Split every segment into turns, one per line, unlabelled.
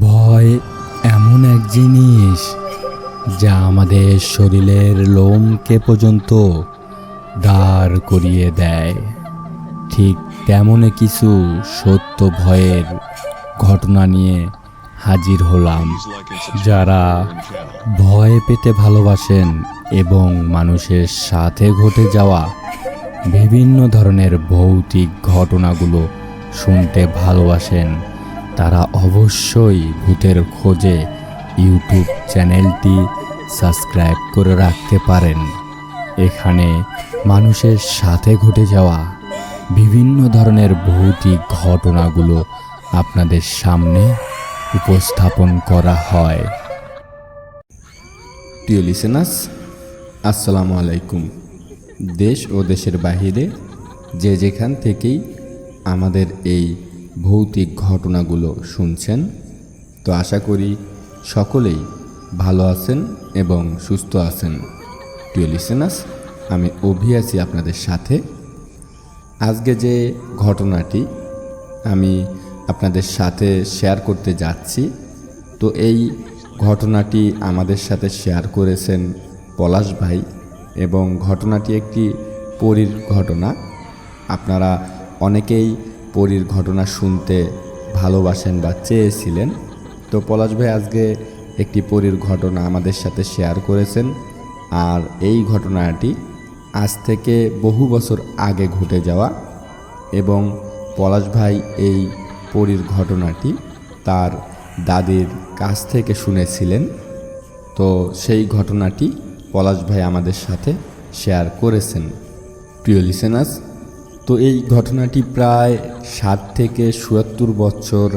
ভয় এমন এক জিনিস যা আমাদের শরীরের লোমকে পর্যন্ত দাঁড় করিয়ে দেয়। ঠিক তেমনই কিছু সত্য ভয়ের ঘটনা নিয়ে হাজির হলাম, যারা ভয় পেতে ভালোবাসেন এবং মানুষের সাথে ঘটে যাওয়া বিভিন্ন ধরনের ভৌতিক ঘটনাগুলো শুনতে ভালোবাসেন। তারা অবশ্যই ভূতের খোঁজে ইউটিউব চ্যানেলটি সাবস্ক্রাইব করে রাখতে পারেন। এখানে মানুষের সাথে ঘটে যাওয়া বিভিন্ন ধরনের ভৌতিক ঘটনাগুলো আপনাদের সামনে উপস্থাপন করা হয়। প্রিয় লিসেনাস আসসালামু আলাইকুম দেশ ও দেশের বাহিরে যে যেখান থেকেই আমাদের এই ভৌতিক ঘটনাগুলো শুনছেন, তো আশা করি সকলেই ভালো আছেন এবং সুস্থ আছেন। প্রিয় লিসেনাস আমি অভি আছি আপনাদের সাথে। আজকে যে ঘটনাটি আমি আপনাদের সাথে শেয়ার করতে যাচ্ছি, তো এই ঘটনাটি আমাদের সাথে শেয়ার করেছেন পলাশ ভাই। এবং ঘটনাটি একটি পরীর ঘটনা। আপনারা অনেকেই পরীর ঘটনা শুনতে ভালোবাসেন বা চেয়েছিলেন। তো পলাশ ভাই আজকে একটি পরীর ঘটনা আমাদের সাথে শেয়ার করেছেন। আর এই ঘটনাটি আজ থেকে বহু বছর আগে ঘটে যাওয়া এবং পলাশ ভাই এই পরীর ঘটনাটি তার দাদির কাছ থেকে শুনেছিলেন। তো সেই ঘটনাটি পলাশ ভাই আমাদের সাথে শেয়ার করেছেন। প্রিয় লিসেনাস তো এই ঘটনাটি প্রায় ষাট থেকে চুয়াত্তর বছর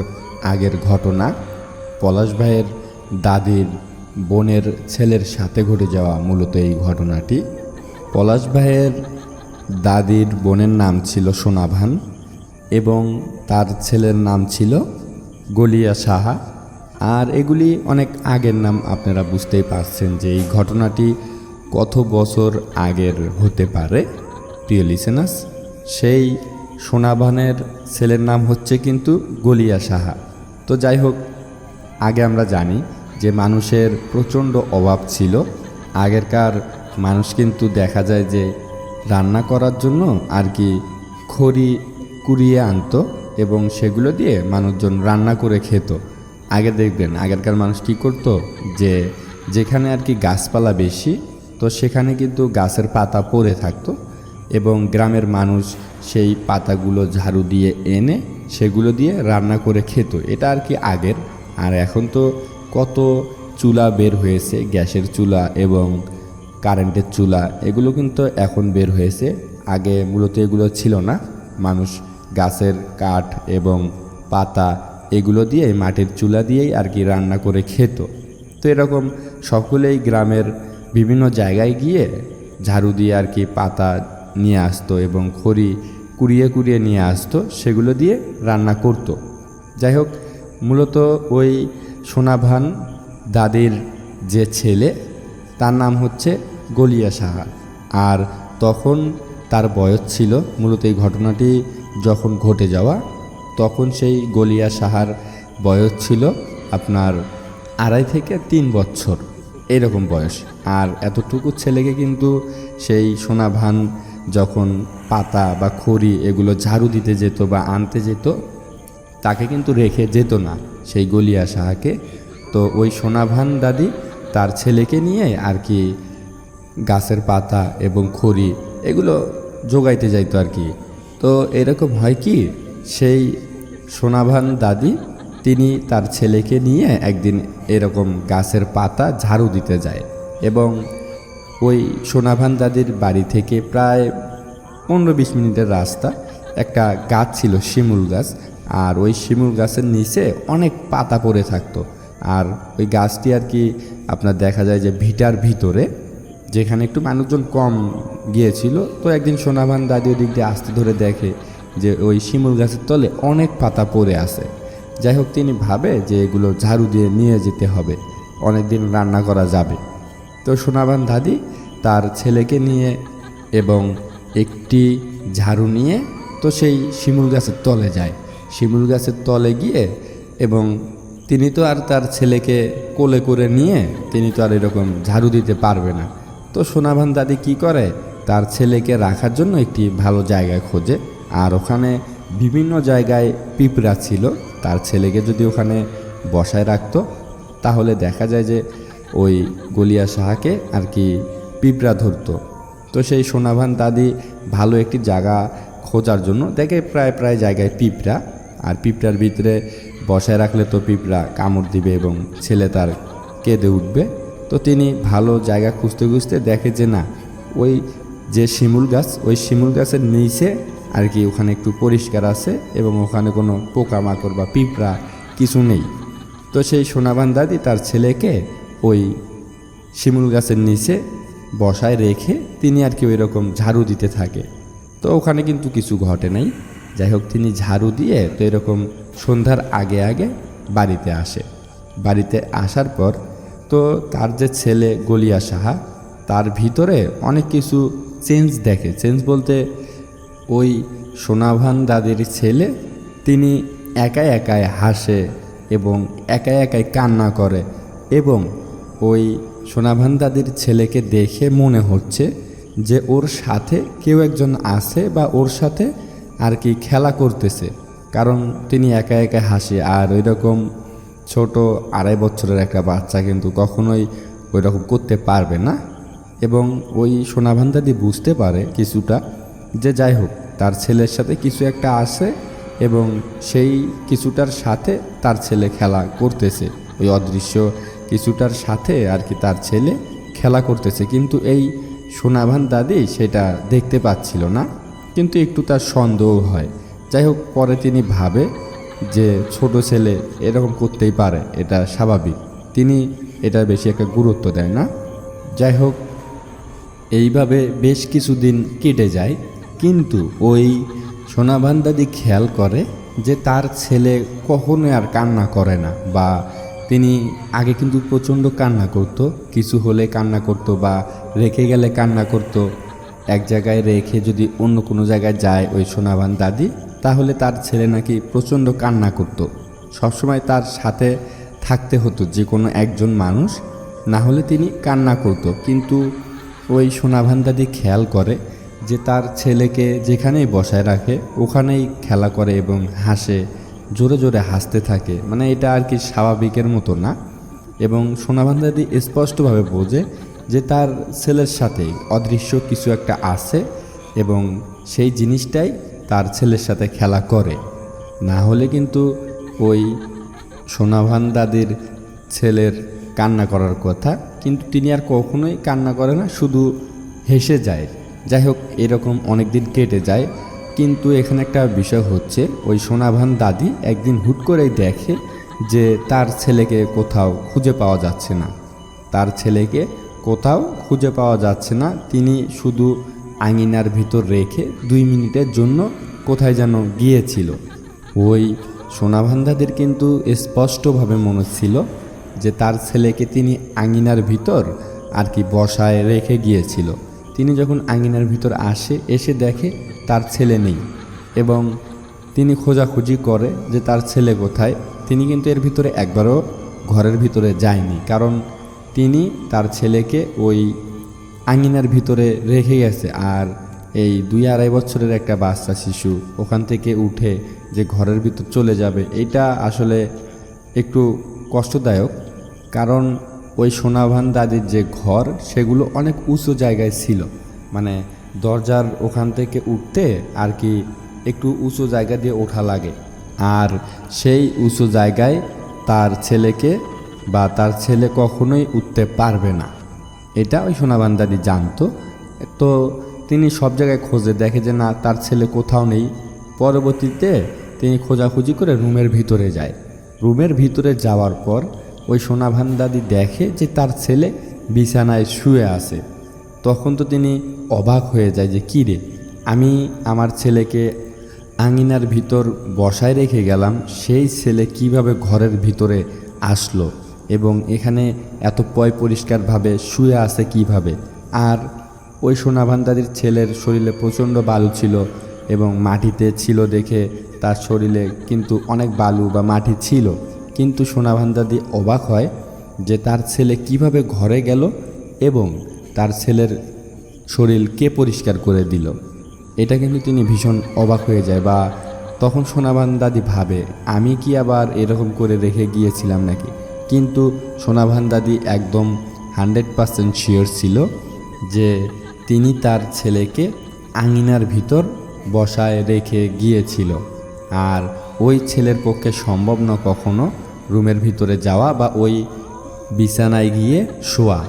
আগের ঘটনা। পলাশ ভাইয়ের দাদির বোনের ছেলের সাথে ঘটে যাওয়া মূলত এই ঘটনাটি। পলাশ ভাইয়ের দাদির বোনের নাম ছিল সোনাভান এবং তার ছেলের নাম ছিল গলিয়া সাহা। আর এগুলি অনেক আগের নাম, আপনারা বুঝতেই পারছেন যে এই ঘটনাটি কত বছর আগের হতে পারে? প্রিয় লিসেনাস সেই সোনাভানের ছেলের নাম হচ্ছে কিন্তু গলিয়া সাহা। তো যাই হোক, আগে আমরা জানি যে মানুষের প্রচণ্ড অভাব ছিল। আগেরকার মানুষ কিন্তু দেখা যায় যে রান্না করার জন্য আর কি খড়ি কুড়িয়ে আনতো এবং সেগুলো দিয়ে মানুষজন রান্না করে খেত। আগে দেখবেন আগেরকার মানুষ কী করতো? যে যেখানে আর কি গাছপালা বেশি তো সেখানে কিন্তু গাছের পাতা পড়ে থাকতো এবং গ্রামের মানুষ সেই পাতাগুলো ঝাড়ু দিয়ে এনে সেগুলো দিয়ে রান্না করে খেত। এটা আর কি আগের। আর এখন তো কত চুলা বের হয়েছে, গ্যাসের চুলা এবং কারেন্টের চুলা, এগুলো কিন্তু এখন বের হয়েছে। আগে মূলত এগুলো ছিল না। মানুষ গাছের কাঠ এবং পাতা এগুলো দিয়ে মাটির চুলা দিয়েই আর কি রান্না করে খেত। তো এরকম সকলেই গ্রামের বিভিন্ন জায়গায় গিয়ে ঝাড়ু দিয়ে আর কি পাতা নিয়ে আসতো এবং খড়ি কুড়িয়ে কুড়িয়ে নিয়ে আসতো, সেগুলো দিয়ে রান্না করতো। যাই হোক, মূলত ওই সোনাভান দাদির যে ছেলে, তার নাম হচ্ছে গলিয়া সাহা। আর তখন তার বয়স ছিল, মূলত এই ঘটনাটি যখন ঘটে যাওয়া, তখন সেই গলিয়া সাহার বয়স ছিল আপনার আড়াই থেকে তিন বছর, এরকম বয়স। আর এতটুকু ছেলেকে কিন্তু সেই সোনাভান যখন পাতা বা খড়ি এগুলো ঝাড়ু দিতে যেত বা আনতে যেত, তাকে কিন্তু রেখে যেত না সেই গলিয়া সাহাকে। তো ওই সোনাভান দাদি তার ছেলেকে নিয়ে আর কি গাছের পাতা এবং খড়ি এগুলো জোগাইতে যাইতো আর কি। তো এরকম হয় কি, সেই সোনাভান দাদি তিনি তার ছেলেকে নিয়ে একদিন এরকম গাছের পাতা ঝাড়ু দিতে যায়। এবং ওই সোনাভান দাদির বাড়ি থেকে প্রায় পনেরো বিশ মিনিটের রাস্তা, একটা গাছ ছিল, শিমুল গাছ। আর ওই শিমুল গাছের নিচে অনেক পাতা পড়ে থাকতো। আর ওই গাছটি আর কি আপনার দেখা যায় যে ভিটার ভিতরে, যেখানে একটু মানুষজন কম গিয়েছিল। তো একদিন সোনাভান দাদি ওদিক দিয়ে আসতে ধরে দেখে যে ওই শিমুল গাছের তলে অনেক পাতা পড়ে আছে। যাই হোক, তিনি ভাবে যে এগুলো ঝাড়ু দিয়ে নিয়ে যেতে হবে। অনেক দিন রান্না করা যাবে। তো সোনাবান দাদি তার ছেলেকে নিয়ে এবং একটি ঝাড়ু নিয়ে তো সেই শিমুল গাছের তলে যায়। শিমুল গাছের তলে গিয়ে এবং তিনি তো আর তার ছেলেকে কোলে করে নিয়ে তিনি তো আর এরকম ঝাড়ু দিতে পারবে না। তো সোনাভান দাদি কি করে? তার ছেলেকে রাখার জন্য একটি ভালো জায়গায় খোঁজে। আর ওখানে বিভিন্ন জায়গায় পিঁপড়া ছিল। তার ছেলেকে যদি ওখানে বসায় রাখতো, তাহলে দেখা যায় যে ওই গলিয়া সাহাকে আর কি পিঁপড়া ধরতো। তো সেই সোনাভান দাদি ভালো একটি জায়গা খোঁজার জন্য দেখে প্রায় প্রায় জায়গায় পিঁপড়া। আর পিঁপড়ার ভিতরে বসায় রাখলে তো পিঁপড়া কামড় দিবে এবং ছেলে তার কেঁদে উঠবে। তো তিনি ভালো জায়গা খুঁজতে খুঁজতে দেখে যে না, ওই যে শিমুল গাছ, ওই শিমুল গাছের নিচে আর কি ওখানে একটু পরিষ্কার আছে এবং ওখানে কোনো পোকামাকড় বা পিঁপড়া কিছু নেই। তো সেই সোনাবান দাদি তার ছেলেকে ওই শিমুল গাছের নিচে বসায় রেখে তিনি আর কি ওই রকম ঝাড়ু দিতে থাকে। তো ওখানে কিন্তু কিছু ঘটে নাই। যাই হোক, তিনি ঝাড়ু দিয়ে তো এরকম সন্ধ্যার আগে আগে বাড়িতে আসে। বাড়িতে আসার পর তো তার যে ছেলে গলিয়া সাহা, তার ভিতরে অনেক কিছু চেঞ্জ দেখে। চেঞ্জ বলতে ওই সোনাভান দাদির ছেলে তিনি একাই একাই হাসে এবং একাই একাই কান্না করে এবং ওই সোনাভান দাদির ছেলেকে দেখে মনে হচ্ছে যে ওর সাথে কেউ একজন আছে বা ওর সাথে আর কি খেলা করতেছে। কারণ তিনি একা একা হাসে। আর ওই রকম ছোট আড়াই বছরের একটা বাচ্চা কিন্তু কখনোই ওই রকম করতে পারবে না। এবং ওই সোনাভান দাদি বুঝতে পারে কিছুটা যে যাই হোক, তার ছেলের সাথে কিছু একটা আছে এবং সেই কিছুটার সাথে তার ছেলে খেলা করতেছে। ওই অদৃশ্য কিছুটার সাথে আর কি তার ছেলে খেলা করতেছে। কিন্তু এই সোনাভান দাদি সেটা দেখতে পাচ্ছিল না, কিন্তু একটু তার সন্দেহ হয়। যাই হোক, পরে তিনি ভাবে যে ছোট ছেলে এরকম করতেই পারে, এটা স্বাভাবিক। তিনি এটা বেশি একটা গুরুত্ব দেয় না। যাই হোক, এইভাবে বেশ কিছুদিন কেটে যায়, কিন্তু ওই সোনাভান দাদি খেয়াল করে যে তার ছেলে কখনোই আর কান্না করে না বা তিনি আগে কিন্তু প্রচণ্ড কান্না করত, কিছু হলে কান্না করত বা রেখে গেলে কান্না করত। এক জায়গায় রেখে যদি অন্য কোনো জায়গায় যায় ওই সোনাভান দাদি, তাহলে তার ছেলে নাকি প্রচণ্ড কান্না করত। সবসময় তার সাথে থাকতে হতো যে কোনো একজন মানুষ, না হলে তিনি কান্না করত। কিন্তু ওই সোনাভান দাদি খেয়াল করে যে তার ছেলেকে যেখানেই বসায় রাখে, ওখানেই খেলা করে এবং হাসে। জোরে জোরে হাসতে থাকে। মানে এটা আর কি স্বাভাবিকের মতো না। এবং দাদি স্পষ্টভাবে বোঝে যে তার ছেলের সাথে অদৃশ্য কিছু একটা আছে এবং সেই জিনিসটাই তার ছেলের সাথে খেলা করে। না হলে কিন্তু ওই সোনাভান দাদির ছেলের কান্না করার কথা, কিন্তু তিনি আর কখনোই কান্না করে না, শুধু হেসে যায়। যাই হোক, এরকম অনেক দিন কেটে যায়। কিন্তু এখানে একটা বিষয় হচ্ছে, ওই সোনাভান দাদি একদিন হুট করেই দেখে যে তার ছেলেকে কোথাও খুঁজে পাওয়া যাচ্ছে না। তার ছেলেকে কোথাও খুঁজে পাওয়া যাচ্ছে না, তিনি শুধু আঙিনার ভিতর রেখে দুই মিনিটের জন্য কোথায় যেন গিয়েছিল। ওই সোনাভান্দাদের কিন্তু স্পষ্টভাবে মনে ছিল যে তার ছেলেকে তিনি আঙিনার ভিতর আর কি বসায় রেখে গিয়েছিল। তিনি যখন আঙিনার ভিতর আসে, এসে দেখে তার ছেলে নেই এবং তিনি খোঁজাখুঁজি করে যে তার ছেলে কোথায়, তিনি কিন্তু এর ভিতরে একবারও ঘরের ভিতরে যায়নি। কারণ তিনি তার ছেলেকে ওই আঙিনার ভিতরে রেখে গেছে আর এই দুই আড়াই বছরের একটা বাচ্চা শিশু ওখান থেকে উঠে যে ঘরের ভিতর চলে যাবে, এটা আসলে একটু কষ্টদায়ক। কারণ ওই সোনাভান দাদির যে ঘর, সেগুলো অনেক উঁচু জায়গায় ছিল। মানে দরজার ওখান থেকে উঠতে আর কি একটু উঁচু জায়গা দিয়ে ওঠা লাগে। আর সেই উঁচু জায়গায় তার ছেলেকে বা তার ছেলে কখনোই উঠতে পারবে না। এটা ওই সোনাবান দাদি জানতো। তো তিনি সব জায়গায় খোঁজে দেখে যে না, তার ছেলে কোথাও নেই। পরবর্তীতে তিনি খোঁজাখুঁজি করে রুমের ভিতরে যায়। রুমের ভিতরে যাওয়ার পর ওই সোনাভান দাদি দেখে যে তার ছেলে বিছানায় শুয়ে আছে। তখন তো তিনি অবাক হয়ে যায় যে, কী রে? আমি আমার ছেলেকে আঙিনার ভিতর বসায় রেখে গেলাম, সেই ছেলে কীভাবে ঘরের ভিতরে আসলো এবং এখানে এত পয় পরিষ্কারভাবে শুয়ে আছে কীভাবে? আর ওই সোনাভান্দারির ছেলের শরীরে প্রচণ্ড বালু ছিল এবং মাটিতে ছিল দেখে তার শরীরে কিন্তু অনেক বালু বা মাটি ছিল। কিন্তু সোনাভান দাদি অবাক হয় যে, তার ছেলে কীভাবে ঘরে গেল এবং তার ছেলের শরীর কে পরিষ্কার করে দিল? এটা কিন্তু তিনি ভীষণ অবাক হয়ে যায় বা তখন সোনাভান দাদি ভাবে, আমি কি আবার এরকম করে রেখে গিয়েছিলাম নাকি? কিন্তু সোনাভান দাদি একদম হান্ড্রেড পারসেন্ট শিওর ছিল যে তিনি তার ছেলেকে আঙিনার ভিতর বসায় রেখে গিয়েছিল। আর ওই ছেলের পক্ষে সম্ভব না কখনো রুমের ভিতরে যাওয়া বা ওই বিছানায় গিয়ে শোয়া।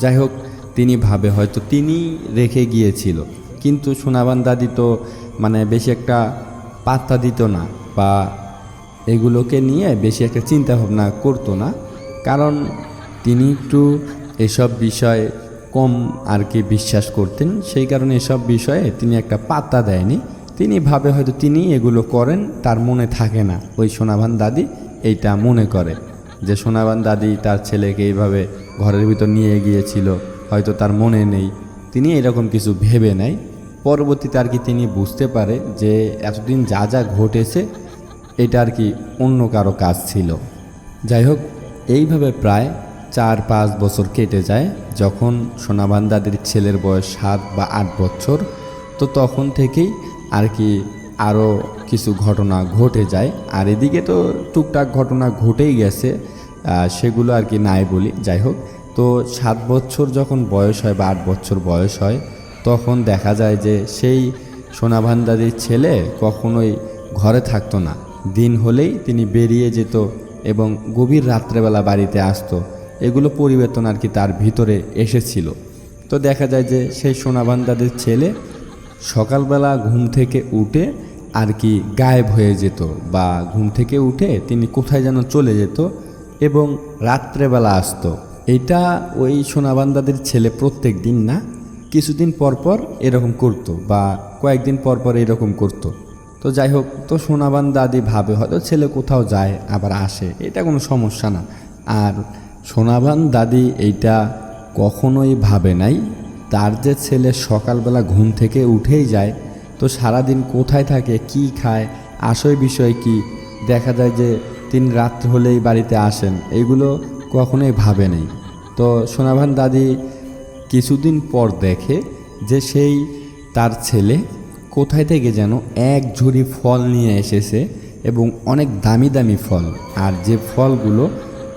যাই হোক তিনি ভাবে, হয়তো তিনি রেখে গিয়েছিল। কিন্তু সোনাবান দাদি তো মানে বেশি একটা পাত্তা দিত না বা এগুলোকে নিয়ে বেশি একটা চিন্তা ভাবনা করতো না। কারণ তিনি একটু এসব বিষয়ে কম আর কি বিশ্বাস করতেন। সেই কারণে এসব বিষয়ে তিনি একটা পাত্তা দেয়নি। তিনি ভাবে, হয়তো তিনি এগুলো করেন, তার মনে থাকে না। ওই সোনাবান দাদি এইটা মনে করে যে, সোনাবান দাদি তার ছেলেকে এইভাবে ঘরের ভিতর নিয়ে গিয়েছিল। হয়তো তার মনে নেই। তিনি এরকম কিছু ভেবে নেয় পরবর্তীতে আর কি তিনি বুঝতে পারে যে এতদিন যা যা ঘটেছে, এটা আর কি অন্য কারও কাজ ছিল। যাই হোক, এইভাবে প্রায় চার পাঁচ বছর কেটে যায়। যখন সোনাবান দাদির ছেলের বয়স সাত বা আট বছর, তো তখন থেকেই আর কি আরও কিছু ঘটনা ঘটে যায়। আর এদিকে তো টুকটাক ঘটনা ঘটেই গেছে সেগুলো আর কি নাই বলি। যাই হোক তো সাত বছর যখন বয়স হয় বা আট বছর বয়স হয়, তখন দেখা যায় যে সেই সোনাভান দাদির ছেলে কখনোই ঘরে থাকতো না। দিন হলেই তিনি বেরিয়ে যেত এবং গভীর রাত্রেবেলা বাড়িতে আসতো। এগুলো পরিবর্তন আর কি তার ভিতরে এসেছিল। তো দেখা যায় যে সেই সোনাভান দাদির ছেলে সকালবেলা ঘুম থেকে উঠে আর কি গায়েব হয়ে যেত বা ঘুম থেকে উঠে তিনি কোথায় যেন চলে যেত এবং রাত্রেবেলা আসতো। এটা ওই সোনাবান্দাদের ছেলে প্রত্যেক দিন না, কিছুদিন পর পর এরকম করতো বা কয়েকদিন পর পর এরকম করতো। তো যাই হোক, তো সোনাবান দাদি ভাবে হয়তো ছেলে কোথাও যায়, আবার আসে, এটা কোনো সমস্যা না। আর সোনাবান দাদি এইটা কখনোই ভাবে নাই, তার যে ছেলে সকালবেলা ঘুম থেকে উঠেই যায়, তো সারাদিন কোথায় থাকে, কি খায় আসয় বিষয় কি, দেখা যায় যে তিনি রাত্র হলেই বাড়িতে আসেন, এগুলো কখনোই ভাবে নেই। তো সোনাভান দাদি কিছুদিন পর দেখে যে সেই তার ছেলে কোথায় থেকে যেন এক ঝুড়ি ফল নিয়ে এসেছে এবং অনেক দামি দামি ফল। আর যে ফলগুলো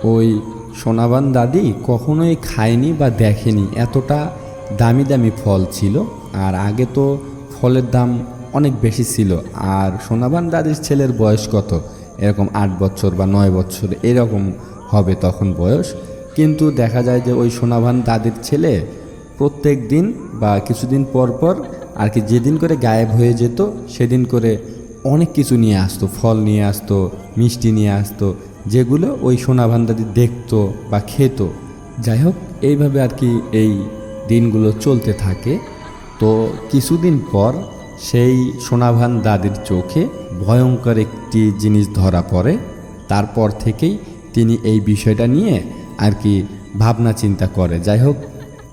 ওই সোনাবান দাদি কখনোই খায়নি বা দেখেনি, এতটা দামি দামি ফল ছিল। আর আগে তো ফলের দাম অনেক বেশি ছিল। আর সোনাবান দাদির ছেলের বয়স কত? এরকম আট বছর বা নয় বছর, এরকম হবে তখন বয়স। কিন্তু দেখা যায় যে ওই সোনাভান দাদির ছেলে প্রত্যেক দিন বা কিছুদিন পর পর আর কি যেদিন করে গায়েব হয়ে যেত, সেদিন করে অনেক কিছু নিয়ে আসতো, ফল নিয়ে আসতো, মিষ্টি নিয়ে আসতো, যেগুলো ওই সোনাভান দাদি দেখতো বা খেত। যাই হোক, এইভাবে আর কি এই দিনগুলো চলতে থাকে। তো কিছুদিন পর সেই সোনাভান দাদির চোখে ভয়ঙ্কর একটি জিনিস ধরা পড়ে। তারপর থেকেই তিনি এই বিষয়টা নিয়ে আর কি ভাবনা চিন্তা করে। যাই হোক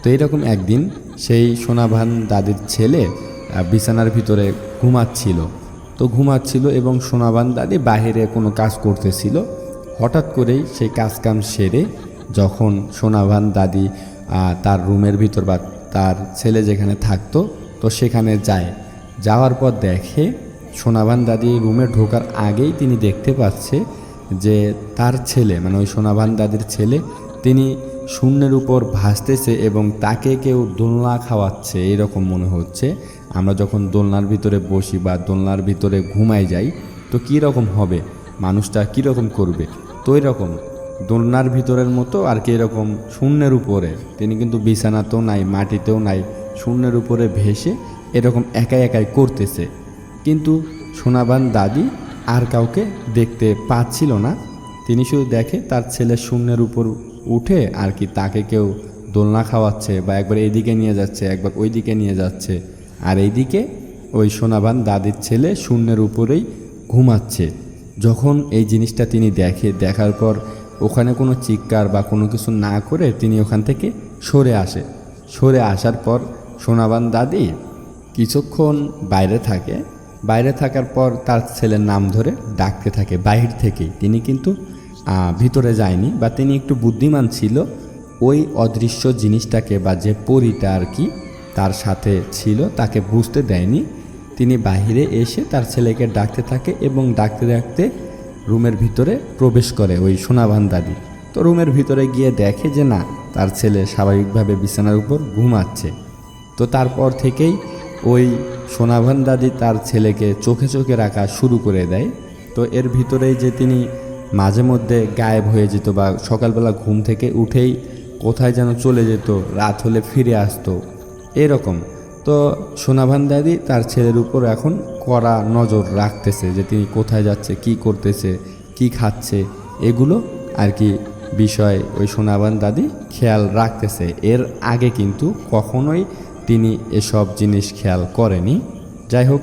তো এরকম একদিন সেই সোনাভান দাদির ছেলে বিছানার ভিতরে ঘুমাচ্ছিল। তো ঘুমাচ্ছিল এবং সোনাভান দাদি বাইরে কোনো কাজ করতেছিল। হঠাৎ করেই সেই কাজ কাম সেরে যখন সোনাভান দাদি তার রুমের ভিতর বা তার ছেলে যেখানে থাকতো, তো সেখানে যায়। যাওয়ার পর দেখে সোনাভান দাদি রুমে ঢোকার আগেই তিনি দেখতে পাচ্ছে যে তার ছেলে মানে ওই সোনাভান দাদির ছেলে, তিনি শূন্যের উপর ভাসতেছে এবং তাকে কেউ দোলনা খাওয়াচ্ছে এরকম মনে হচ্ছে। আমরা যখন দোলনার ভিতরে বসি বা দোলনার ভিতরে ঘুমাই যাই, তো কী রকম হবে? মানুষটা কীরকম করবে? তো এরকম, দোলনার ভিতরের মতো আর কি এরকম শূন্যের উপরে। তিনি কিন্তু বিছানাতেও নাই, মাটিতেও নাই, শূন্যের উপরে ভেসে এরকম একাই একাই করতেছে। কিন্তু সোনাবান দাদি আর কাউকে দেখতে পাচ্ছিল না। তিনি শুধু দেখে তার ছেলে শূন্যের উপর উঠে আর কি তাকে কেউ দোলনা খাওয়াচ্ছে বা একবার এদিকে নিয়ে যাচ্ছে, একবার ওই দিকে নিয়ে যাচ্ছে। আর এইদিকে ওই সোনাবান দাদির ছেলে শূন্যের উপরেই ঘুমাচ্ছে। যখন এই জিনিসটা তিনি দেখে, দেখার পর ওখানে কোনো চিৎকার বা কোনো কিছু না করে তিনি ওখান থেকে সরে আসে। সরে আসার পর সোনাবান দাদি কিছুক্ষণ বাইরে থাকে বাইরে থাকার পর তার ছেলের নাম ধরে ডাকতে থাকে, বাহির থেকেই তিনি কিন্তু ভিতরে যায়নি বা তিনি একটু বুদ্ধিমান ছিল, ওই অদৃশ্য জিনিসটাকে বা যে পরিটা আর কি তার সাথে ছিল, তাকে বুঝতে দেয়নি। তিনি বাহিরে এসে তার ছেলেকে ডাকতে থাকে এবং ডাকতে ডাকতে রুমের ভিতরে প্রবেশ করে ওই সোনাভান দাদি তো রুমের ভিতরে গিয়ে দেখে যে না, তার ছেলে স্বাভাবিকভাবে বিছানার উপর ঘুমাচ্ছে। তো তারপর থেকেই ওই সোনাভান দাদি তার ছেলেকে চোখে চোখে রাখা শুরু করে দেয়। তো এর ভিতরেই যে তিনি মাঝে মধ্যে গায়েব হয়ে যেত বা সকালবেলা ঘুম থেকে উঠেই কোথায় যেন চলে যেত, রাত হলে ফিরে আসতো, এরকম। তো সোনাভান দাদি তার ছেলের উপর এখন কড়া নজর রাখতেছে যে তিনি কোথায় যাচ্ছে, কি করতেছে, কি খাচ্ছে, এগুলো আর কি বিষয় ওই সোনাভান দাদি খেয়াল রাখতেছে। এর আগে কিন্তু কখনোই তিনি এসব জিনিস খেয়াল করেনি। যাই হোক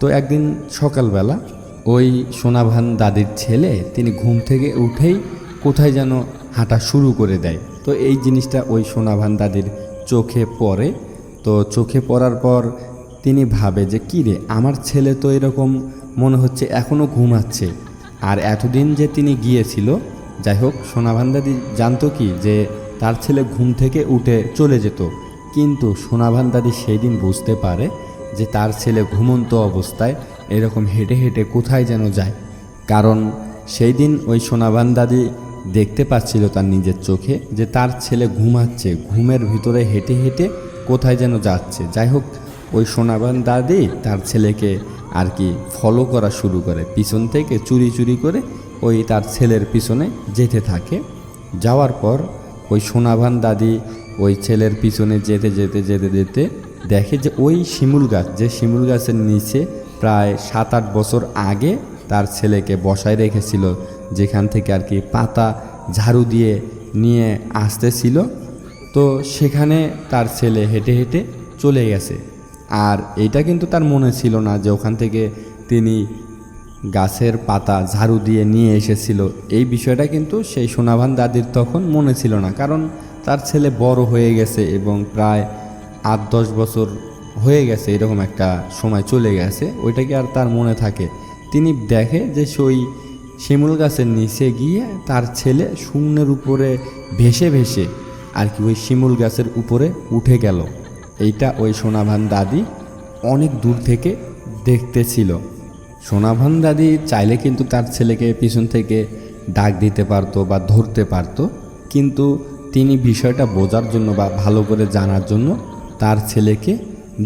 তো একদিন সকালবেলা ওই সোনাভান দাদির ছেলে তিনি ঘুম থেকে উঠেই কোথায় যেন হাঁটা শুরু করে দেয়। তো এই জিনিসটা ওই সোনাভান দাদির চোখে পড়ে। তো চোখে পড়ার পর তিনি ভাবে যে, কী রে, আমার ছেলে তো এরকম মনে হচ্ছে এখনও ঘুমাচ্ছে। আর এতদিন যে তিনি গিয়েছিল যাই হোক সোনাভান দাদি জানতো কি যে, তার ছেলে ঘুম থেকে উঠে চলে যেত। কিন্তু সোনাভান দাদি সেই দিন বুঝতে পারে যে তার ছেলে ঘুমন্ত অবস্থায় এরকম হেঁটে হেঁটে কোথায় যেন যায়। কারণ সেই দিন ওই সোনাভান দাদি দেখতে পাচ্ছিল তার নিজের চোখে যে তার ছেলে ঘুমাচ্ছে, ঘুমের ভিতরে হেঁটে হেঁটে কোথায় যেন যাচ্ছে। যাই হোক, ওই সোনাভান দাদি তার ছেলেকে আর কি ফলো করা শুরু করে। পিছন থেকে চুরি চুরি করে ওই তার ছেলের পিছনে যেতে থাকে। যাওয়ার পর ওই সোনাভান দাদি ওই ছেলের পিছনে যেতে যেতে যেতে যেতে দেখে যে ওই শিমুল গাছ, যে শিমুল গাছের নিচে প্রায় সাত আট বছর আগে তার ছেলেকে বসায় রেখেছিল, যেখান থেকে আর কি পাতা, ঝাড়ু দিয়ে নিয়ে আসতেছিল। তো সেখানে তার ছেলে হেঁটে হেঁটে চলে গেছে। আর এটা কিন্তু তার মনে ছিল না যে ওখান থেকে তিনি গাছের পাতা, ঝাড়ু দিয়ে নিয়ে এসেছিল। এই বিষয়টা কিন্তু সেই সোনাভান দাদির তখন মনে ছিল না। কারণ তার ছেলে বড় হয়ে গেছে এবং প্রায় আট, দশ বছর হয়ে গেছে, এরকম একটা সময় চলে গেছে ওইটা কি আর তার মনে থাকে। তিনি দেখে যে সেই শিমুল গাছের নিচে গিয়ে তার ছেলে শূন্যের উপরে ভেসে ভেসে আর কি ওই শিমুল গাছের উপরে উঠে গেল। এইটা ওই সোনাভান দাদি অনেক দূর থেকে দেখতেছিল। সোনাভান দাদি চাইলে কিন্তু তার ছেলেকে পিছন থেকে ডাক দিতে পারতো বা ধরতে পারতো, কিন্তু তিনি বিষয়টা বোঝার জন্য বা ভালো করে জানার জন্য তার ছেলেকে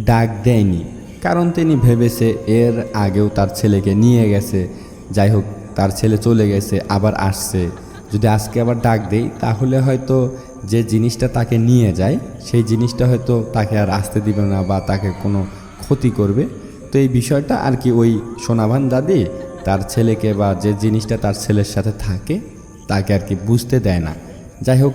ডাক দেয়নি। কারণ তিনি ভেবেছে এর আগেও তার ছেলেকে নিয়ে গেছে। যাই হোক, তার ছেলে চলে গেছে, আবার আসছে। যদি আজকে আবার ডাক দেই, তাহলে হয়তো যে জিনিসটা তাকে নিয়ে যায়, সেই জিনিসটা হয়তো তাকে আর আসতে দিবে না বা তাকে কোনো ক্ষতি করবে। তো এই বিষয়টা আর কি ওই সোনাভান দাদি তার ছেলেকে বা যে জিনিসটা তার ছেলের সাথে থাকে, তাকে আর কি বুঝতে দেয় না। যাই হোক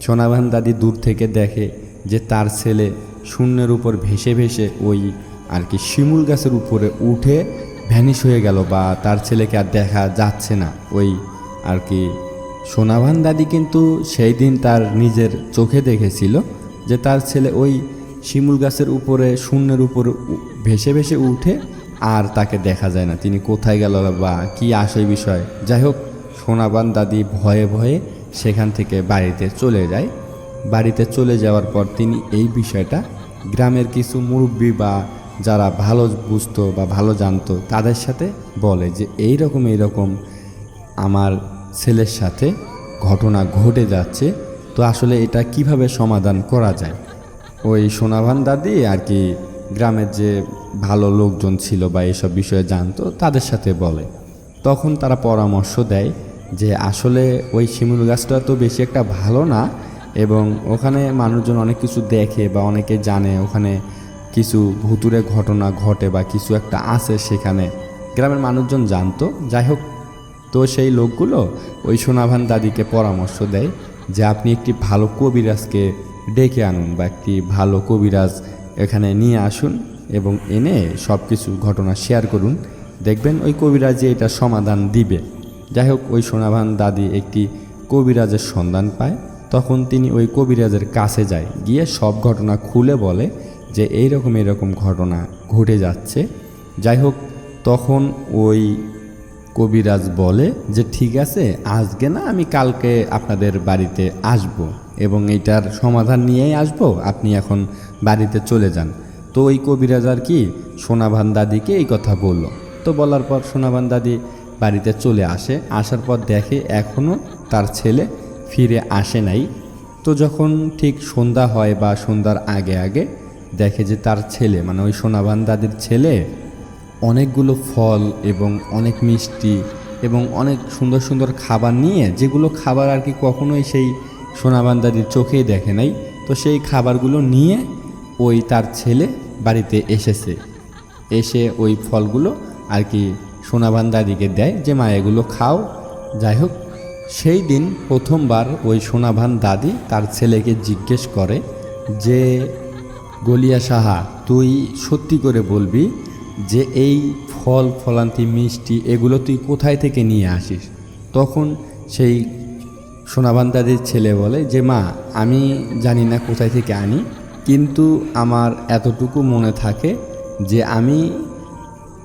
সোনাভান দাদি দূর থেকে দেখে যে তার ছেলে শূন্যের উপর ভেসে ভেসে ওই আর কি শিমুল গাছের উপরে উঠে ভ্যানিশ হয়ে গেল বা তার ছেলেকে আর দেখা যাচ্ছে না। ওই আর কি সোনাভান দাদি কিন্তু সেই দিন তার নিজের চোখে দেখেছিল যে তার ছেলে ওই শিমুল গাছের উপরে শূন্যের উপরে ভেসে ভেসে উঠে আর তাকে দেখা যায় না। তিনি কোথায় গেল বা কি আসে বিষয়? যাই হোক সোনাবান দাদি ভয়ে ভয়ে সেখান থেকে বাড়িতে চলে যায়। বাড়িতে চলে যাওয়ার পর তিনি এই বিষয়টা গ্রামের কিছু মুরব্বী বা যারা ভালো বুঝতো বা ভালো জানতো তাদের সাথে বলে যে এই রকম এই রকম আমার ছেলের সাথে ঘটনা ঘটে যাচ্ছে, তো আসলে এটা কীভাবে সমাধান করা যায়? ওই সোনাভান দাদি আর কি গ্রামের যে ভালো লোকজন ছিল বা এসব বিষয়ে জানতো তাদের সাথে বলে। তখন তারা পরামর্শ দেয় যে আসলে ওই শিমুল গাছটা তো বেশি একটা ভালো না, এবং ওখানে মানুষজন অনেক কিছু দেখে বা অনেকে জানে ওখানে কিছু ভুতুরে ঘটনা ঘটে বা কিছু একটা আছে সেখানে। গ্রামের মানুষজন জানতো। যাই হোক, তো সেই লোকগুলো ওই সোনাভান দাদিকে পরামর্শ দেয় যে আপনি একটি ভালো কবিরাজকে ডেকে আনুন বা একটি ভালো কবিরাজ এখানে নিয়ে আসুন এবং এনে সব কিছু ঘটনা শেয়ার করুন। দেখবেন ওই কবিরাজই এটা সমাধান দিবে। যাই হোক ওই সোনাভান দাদি একটি কবিরাজের সন্ধান পায়। তখন তিনি ওই কবিরাজের কাছে যায়, গিয়ে সব ঘটনা খুলে বলে যে এই রকম এরকম ঘটনা ঘটে যাচ্ছে। যাই হোক তখন ওই কবিরাজ বলে যে, ঠিক আছে, আজকে না আমি কালকে আপনাদের বাড়িতে আসব এবং এইটার সমাধান নিয়েই আসব, আপনি এখন বাড়িতে চলে যান। তো ওই কবিরাজ আর কি সোনাভান দাদিকে এই কথা বলল। তো বলার পর সোনাভান দাদি বাড়িতে চলে আসে। আসার পর দেখে এখনও তার ছেলে ফিরে আসে নাই। তো যখন ঠিক সন্ধ্যা হয় বা সন্ধ্যার আগে আগে দেখে যে তার ছেলে মানে ওই সোনাভান দাদির ছেলে, অনেকগুলো ফল এবং অনেক মিষ্টি এবং অনেক সুন্দর সুন্দর খাবার নিয়ে, যেগুলো খাবার আর কি কখনোই সেই সোনাবান্দাদির চোখেই দেখে নাই, তো সেই খাবারগুলো নিয়ে ওই তার ছেলে বাড়িতে এসেছে। এসে ওই ফলগুলো আর কি সোনাবান দাদিকে দেয়, যে মা, এগুলো খাও। যাই হোক, সেই দিন প্রথমবার ওই সোনাভান দাদি তার ছেলেকে জিজ্ঞেস করে যে, গলিয়া সাহা, তুই সত্যি করে বলবি যে এই ফল, ফলান্তি, মিষ্টি, এগুলো তুই কোথায় থেকে নিয়ে আসিস? তখন সেই সোনাবান্দাদের ছেলে বলে যে, মা, আমি জানি না কোথায় থেকে আনি, কিন্তু আমার এতটুকু মনে থাকে যে আমি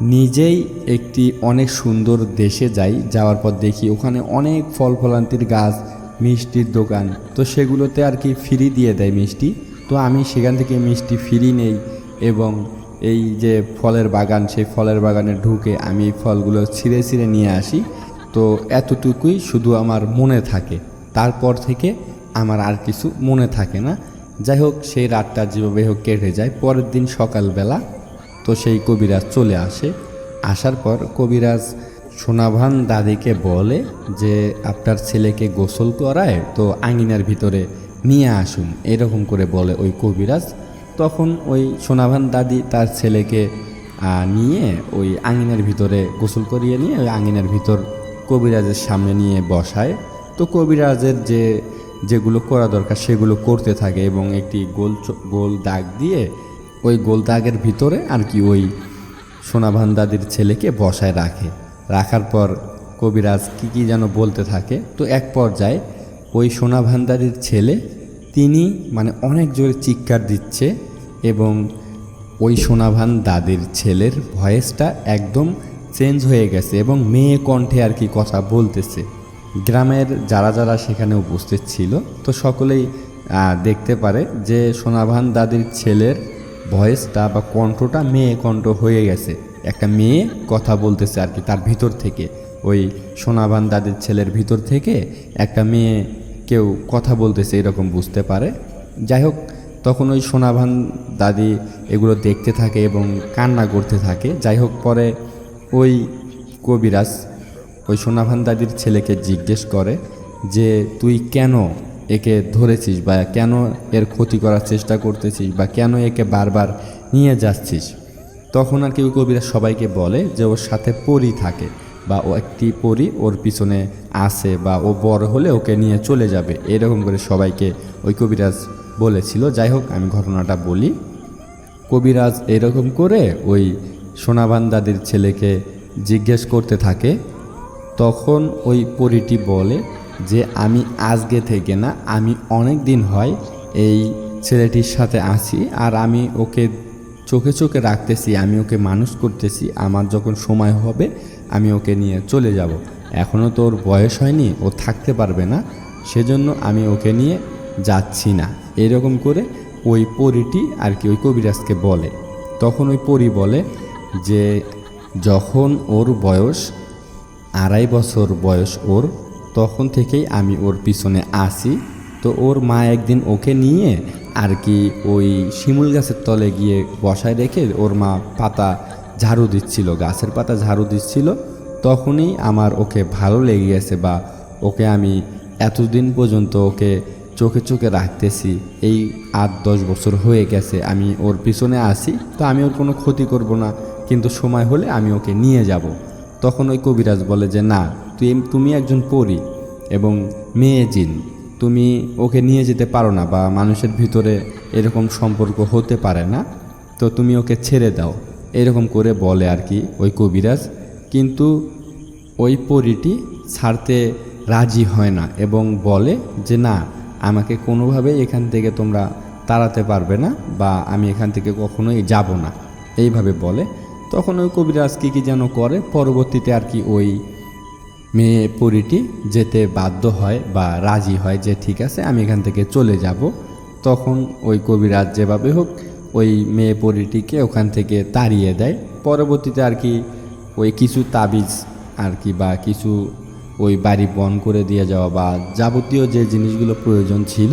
নিজেই একটি অনেক সুন্দর দেশে যাই, যাওয়ার পর দেখি ওখানে অনেক ফল ফলান্তির গাছ, মিষ্টির দোকান। তো সেগুলোতে আর কি ফ্রি দিয়ে দেয় মিষ্টি। তো আমি সেখান থেকে মিষ্টি ফ্রি নেই এবং এই যে ফলের বাগান, সেই ফলের বাগানে ঢুকে আমি এই ফলগুলো ছিঁড়ে ছিঁড়ে নিয়ে আসি। তো এতটুকুই শুধু আমার মনে থাকে। তারপর থেকে আমার আর কিছু মনে থাকে না। যাই হোক, সেই রাতটা যেভাবে হোক কেটে যায়। পরের দিন সকালবেলা তো সেই কবিরাজ চলে আসে। আসার পর কবিরাজ সোনাভান দাদিকে বলে যে, আপনার ছেলেকে গোসল করায় তো আঙিনার ভিতরে নিয়ে আসুন। এরকম করে বলে ওই কবিরাজ। তখন ওই সোনাভান দাদি তার ছেলেকে নিয়ে ওই আঙিনার ভিতরে গোসল করিয়ে নিয়ে ওই আঙিনার ভিতর কবিরাজের সামনে নিয়ে বসায়। তো কবিরাজের যে, যেগুলো করা দরকার সেগুলো করতে থাকে এবং একটি গোল গোল দাগ দিয়ে ওই গোলদাগের ভিতরে আর কি ওই সোনাভান দাদির ছেলেকে বসায় রাখে। রাখার পর কবিরাজ কী কী যেন বলতে থাকে। তো এক পর্যায়ে ওই দাদির ছেলে তিনি মানে অনেক জোরে চিৎকার দিচ্ছে এবং ওই সোনাভান দাদির ছেলের ভয়েসটা একদম চেঞ্জ হয়ে গেছে এবং মেয়ে কণ্ঠে আর কি কথা বলতেছে। গ্রামের যারা যারা সেখানে উপস্থিত ছিল, তো সকলেই দেখতে পারে যে সোনাভান দাদির ছেলের ভয়েসটা বা কণ্ঠটা মেয়ে কণ্ঠ হয়ে গেছে। একটা মেয়ে কথা বলতেছে আর কি তার ভিতর থেকে। ওই সোনাভান দাদির ছেলের ভিতর থেকে একটা মেয়ে কেউ কথা বলতেছে এরকম বুঝতে পারে। যাই হোক, তখন ওই সোনাভান দাদি এগুলো দেখতে থাকে এবং কান্না করতে থাকে। যাই হোক, পরে ওই কবিরাজ ওই সোনাভান দাদির ছেলেকে জিজ্ঞেস করে যে, তুই কেন একে ধরেছিস বা কেন এর ক্ষতি করার চেষ্টা করতেছিস বা কেন একে বারবার নিয়ে যাচ্ছিস? তখন আর কি ওই কবিরাজ সবাইকে বলে যে ওর সাথে পরি থাকে বা ও একটি পরি ওর পিছনে আসে বা ও বড় হলে ওকে নিয়ে চলে যাবে। এরকম করে সবাইকে ওই কবিরাজ বলেছিল। যাই হোক, আমি ঘটনাটা বলি। কবিরাজ এরকম করে ওই সোনাবান দাদির ছেলেকে জিজ্ঞেস করতে থাকে। তখন ওই পরীটি বলে যে আমি আজকে থেকে না, আমি অনেক দিন হয় এই ছেলেটির সাথে আছি আর আমি ওকে চোখে চোখে রাখতেছি, আমি ওকে মানুষ করতেছি, আমার যখন সময় হবে আমি ওকে নিয়ে চলে যাব। এখনও তো ওর বয়স হয়নি, ও থাকতে পারবে না, সেজন্য আমি ওকে নিয়ে যাচ্ছি না। এরকম করে ওই পরীটি আর কি ওই কবিরাজকে বলে। তখন ওই পরী বলে যে যখন ওর বয়স, আড়াই বছর বয়স ওর তখন থেকেই আমি ওর পিছনে আসি তো ওর মা একদিন ওকে নিয়ে আর কি ওই শিমুল গাছের তলে গিয়ে বসায় রেখে ওর মা পাতা ঝাড়ু দিচ্ছিল, গাছের পাতা ঝাড়ু দিচ্ছিল। তখনই আমার ওকে ভালো লেগে গেছে বা ওকে আমি এতদিন পর্যন্ত ওকে চোখে চোখে রাখতেছি, এই আট দশ বছর হয়ে গেছে আমি ওর পিছনে আসি তো আমি ওর কোনো ক্ষতি করব না, কিন্তু সময় হলে আমি ওকে নিয়ে যাব। তখন ওই কবিরাজ বলে যে, না তুমি একজন পরী এবং মেয়ে জিন। তুমি ওকে নিয়ে যেতে পারো না বা মানুষের ভিতরে এরকম সম্পর্ক হতে পারে না। তো তুমি ওকে ছেড়ে দাও। এরকম করে বলে আর কি ওই কবিরাজ। কিন্তু ওই পরীটি ছাড়তে রাজি হয় না এবং বলে যে, না, আমাকে কোনোভাবে এখান থেকে তোমরা তাড়াতে পারবে না বা আমি এখান থেকে কখনোই যাব না। এইভাবে বলে। তখন ওই কবিরাজ কী কী যেন করে। পরবর্তীতে আর কি ওই মেয়ে পরীটি যেতে বাধ্য হয় বা রাজি হয় যে ঠিক আছে, আমি এখান থেকে চলে যাব। তখন ওই কবিরাজ যেভাবে হোক ওই মেয়ে পরীটিকে ওখান থেকে তাড়িয়ে দেয়। পরবর্তীতে আর কি ওই কিছু তাবিজ আর কি বা কিছু ওই বাড়ি বন করে দিয়ে যাওয়া বা যাবতীয় যে জিনিসগুলো প্রয়োজন ছিল,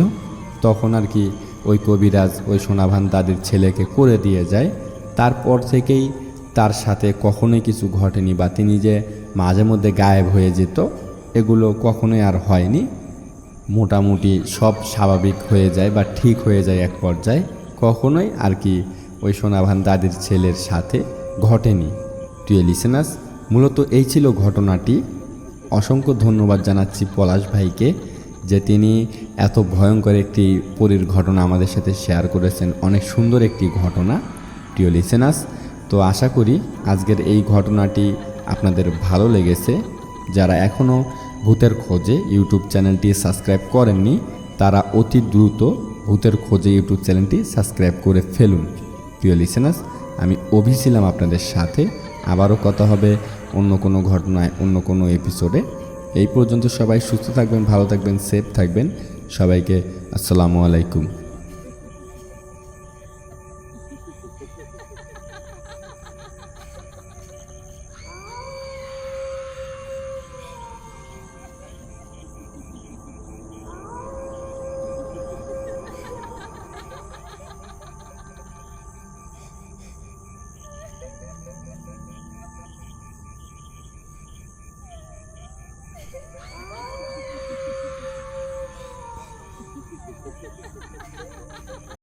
তখন আর কি ওই কবিরাজ, ওই সোনাভান তাদের ছেলেকে করে দিয়ে যায়। তারপর থেকেই তার সাথে কখনোই কিছু ঘটেনি বা তিনি যে মাঝে মধ্যে গায়েব হয়ে যেত। এগুলো কখনোই আর হয়নি। মোটামুটি সব স্বাভাবিক হয়ে যায় বা ঠিক হয়ে যায় এক পর্যায়ে। কখনোই আর কি ওই সোনাভান দাদির ছেলের সাথে ঘটেনি। প্রিয় লিসেনাস মূলত এই ছিল ঘটনাটি। অসংখ্য ধন্যবাদ জানাচ্ছি পলাশ ভাইকে যে তিনি এত ভয়ঙ্কর একটি পরীর ঘটনা আমাদের সাথে শেয়ার করেছেন। অনেক সুন্দর একটি ঘটনা, প্রিয় লিসেনাস তো আশা করি আজকের এই ঘটনাটি আপনাদের ভালো লেগেছে, যারা এখনও ভূতের খোঁজে ইউটিউব চ্যানেলটি সাবস্ক্রাইব করেননি, তারা অতি দ্রুত ভূতের খোঁজে ইউটিউব চ্যানেলটি সাবস্ক্রাইব করে ফেলুন। প্রিয় লিসেনাস আমি অভি ছিলাম আপনাদের সাথে। আবারও কথা হবে অন্য কোনো ঘটনায়, অন্য কোনো এপিসোডে এই পর্যন্ত সবাই সুস্থ থাকবেন, ভালো থাকবেন সেফ থাকবেন। সবাইকে আসসালামু আলাইকুম।